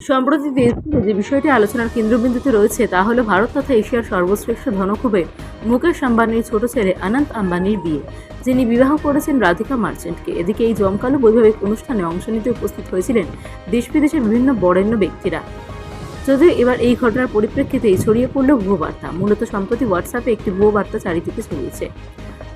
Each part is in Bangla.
সম্প্রতি দেশে যে বিষয়টি আলোচনার কেন্দ্রবিন্দুতে রয়েছে, তা হলো ভারত তথা এশিয়ার সর্বশ্রেষ্ঠ ধনকুবের মুকেশ আম্বানির ছোট ছেলে অনন্ত আম্বানির বিয়ে, যিনি বিবাহ করেছেন রাধিকা মার্চেন্টকে। এদিকে এই জমকালো বৈবাহিক অনুষ্ঠানে অংশ নিতে উপস্থিত হয়েছিলেন দেশ বিদেশের বিভিন্ন বরেণ্য ব্যক্তিরা। যদিও এবার এই ঘটনার পরিপ্রেক্ষিতেই ছড়িয়ে পড়ল ভুয়ো বার্তা মূলত সম্প্রতি হোয়াটসঅ্যাপে একটি ভুয়ো বার্তা চারিদিকে ছড়িয়েছে।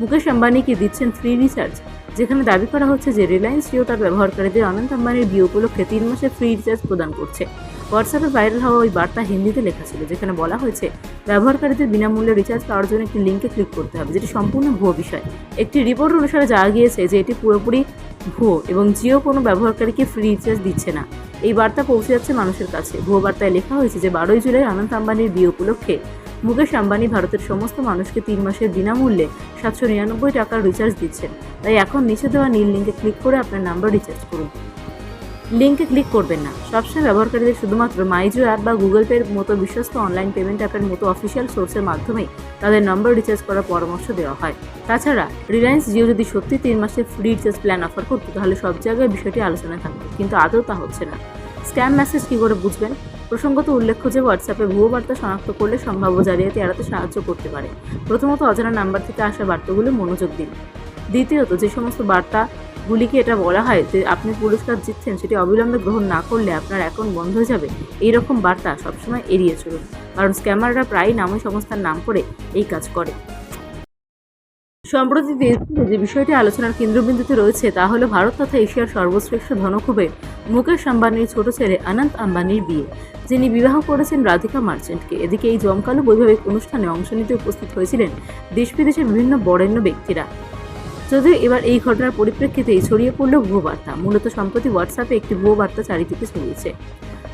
মুকেশ আম্বানিকে দিচ্ছেন ফ্রি রিচার্জ যেখানে দাবি করা হচ্ছে যে রিলায়েন্স জিও তার ব্যবহারকারীদের অনন্ত আম্বানির বিয়ে উপলক্ষে তিন মাসে ফ্রি রিচার্জ প্রদান করছে। হোয়াটসঅ্যাপে ভাইরাল হওয়া ওই বার্তা হিন্দিতে লেখা ছিল, যেখানে বলা হয়েছে, ব্যবহারকারীদের বিনামূল্যে রিচার্জ পাওয়ার জন্য একটি লিঙ্কে ক্লিক করতে হবে, যেটি সম্পূর্ণ ভুয়ো বিষয়। একটি রিপোর্ট অনুসারে জানা গিয়েছে যে এটি পুরোপুরি ভুয়ো এবং জিও কোনো ব্যবহারকারীকে ফ্রি রিচার্জ দিচ্ছে না। এই বার্তা পৌঁছে যাচ্ছে মানুষের কাছে। ভুয়ো বার্তায় লেখা হয়েছে যে, বারোই জুলাই অনন্ত আম্বানির বিয়ে উপলক্ষে মুকেশ আম্বানি ভারতের সমস্ত মানুষকে তিন মাসের বিনামূল্যে সাতশো নিরানব্বই টাকার রিচার্জ দিচ্ছেন। তাই এখন নিচে দেওয়া নীল লিঙ্কে ক্লিক করে আপনার নাম্বার রিচার্জ করুন। লিঙ্কে ক্লিক করবেন না। সবসময় ব্যবহারকারীদের শুধুমাত্র মাইজো অ্যাপ বা গুগল পের মতো বিশ্বস্ত অনলাইন পেমেন্ট অ্যাপের মতো অফিসিয়াল সোর্সের মাধ্যমেই তাদের নম্বর রিচার্জ করার পরামর্শ দেওয়া হয়। তাছাড়া রিলায়েন্স জিও যদি সত্যি তিন মাসের ফ্রি রিচার্জ প্ল্যান অফার করতো, তাহলে সব জায়গায় বিষয়টি আলোচনা থাকবে কিন্তু আদৌ তা হচ্ছে না। স্ক্যাম মেসেজ কী করে বুঝবেন? প্রসঙ্গত উল্লেখ্য যে হোয়াটসঅ্যাপে ভুয়ো বার্তা শনাক্ত করলে সম্ভাব্য জালিয়াতি এড়াতে সাহায্য করতে পারে। প্রথমত অজানা নাম্বার থেকে আসা বার্তাগুলো মনোযোগ দিন। দ্বিতীয়ত, যে সমস্ত বার্তাগুলিকে এটা বলা হয় যে আপনি পুরস্কার জিতছেন, সেটি অবিলম্বে গ্রহণ না করলে আপনার অ্যাকাউন্ট বন্ধ হয়ে যাবে এই রকম বার্তা সবসময় এড়িয়ে চলুন। কারণ স্ক্যামাররা প্রায়ই নামই সংস্থার নাম করে এই কাজ করে। সম্প্রতি দেশে যে বিষয়টি আলোচনার কেন্দ্রবিন্দুতে রয়েছে, তা হলো ভারত তথা এশিয়ার সর্বশ্রেষ্ঠ ধনকুবের মুকেশ আম্বানির ছোট ছেলে অনন্ত আম্বানির বিয়ে। যিনি বিবাহ করেছেন রাধিকা মার্চেন্টকে। এদিকে এই জমকালো বৈবাহিক অনুষ্ঠানে অংশ নিতে উপস্থিত হয়েছিলেন দেশ বিদেশের বিভিন্ন বরেণ্য ব্যক্তিরা। যদিও এবার এই ঘটনার পরিপ্রেক্ষিতেই ছড়িয়ে পড়ল ভুয়ো বার্তা মূলত সম্প্রতি হোয়াটসঅ্যাপে একটি ভুয়ো বার্তা চারিদিকে ছড়িয়েছে।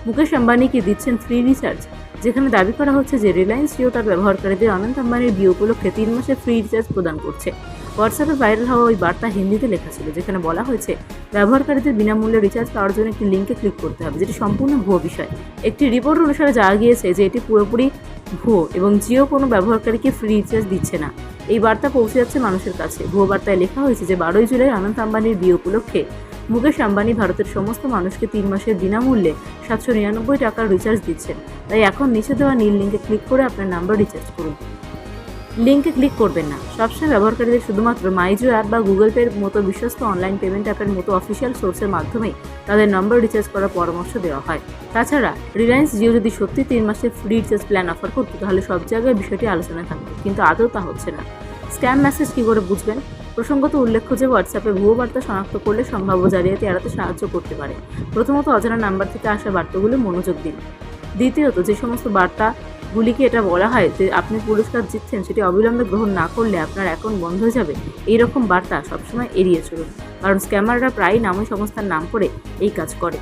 মুকেশ আম্বানিকে দিচ্ছেন ফ্রি রিচার্জ, যেখানে দাবি করা হচ্ছে যে রিলায়েন্স জিও তার ব্যবহারকারীদের অনন্ত আম্বানির বিয়ে উপলক্ষে তিন মাসে ফ্রি রিচার্জ প্রদান করছে। হোয়াটসঅ্যাপে ভাইরাল হওয়া ওই বার্তা হিন্দিতে লেখা ছিল, যেখানে বলা হয়েছে, ব্যবহারকারীদের বিনামূল্যে রিচার্জ পাওয়ার জন্য একটি লিঙ্কে ক্লিক করতে হবে, যেটি সম্পূর্ণ ভুয়ো বিষয়। একটি রিপোর্ট অনুসারে জানা গিয়েছে যে এটি পুরোপুরি ভুয়ো এবং জিও কোনো ব্যবহারকারীকে ফ্রি রিচার্জ দিচ্ছে না। এই বার্তা পৌঁছে যাচ্ছে মানুষের কাছে। ভুয়ো বার্তায় লেখা হয়েছে যে, বারোই জুলাই আনন্দ আম্বানির বিয়ে উপলক্ষে মুকেশ আম্বানি ভারতের সমস্ত মানুষকে তিন মাসের বিনামূল্যে সাতশো নিরানব্বই টাকার রিচার্জ দিচ্ছেন। তাই এখন নিচে দেওয়া নীল লিঙ্কে ক্লিক করে আপনার নাম্বার রিচার্জ করুন। লিঙ্কে ক্লিক করবেন না। সবসময় ব্যবহারকারীদের শুধুমাত্র মাইজো অ্যাপ বা গুগল পের মতো বিশ্বস্ত অনলাইন পেমেন্ট অ্যাপের মতো অফিসিয়াল সোর্সের মাধ্যমেই তাদের নম্বর রিচার্জ করার পরামর্শ দেওয়া হয়। তাছাড়া রিলায়েন্স জিও যদি সত্যি তিন মাসের ফ্রি রিচার্জ প্ল্যান অফার করতো, তাহলে সব জায়গায় বিষয়টি আলোচনা থাকবে কিন্তু আদৌ তা হচ্ছে না। স্ক্যাম মেসেজ কী করে বুঝবেন? প্রসঙ্গত উল্লেখ্য যে হোয়াটসঅ্যাপে ভুয়ো বার্তা শনাক্ত করলে সম্ভাব্য জালিয়াতি এড়াতে সাহায্য করতে পারে। প্রথমত অজানা নাম্বার থেকে আসা বার্তাগুলো মনোযোগ দিন। দ্বিতীয়ত, যে সমস্ত বার্তাগুলিকে এটা বলা হয় যে আপনি পুরস্কার জিতছেন, সেটি অবিলম্বে গ্রহণ না করলে আপনার অ্যাকাউন্ট বন্ধ হয়ে যাবে এই রকম বার্তা সবসময় এড়িয়ে চলুন। কারণ স্ক্যামাররা প্রায়ই নামই সংস্থার নাম করে এই কাজ করে।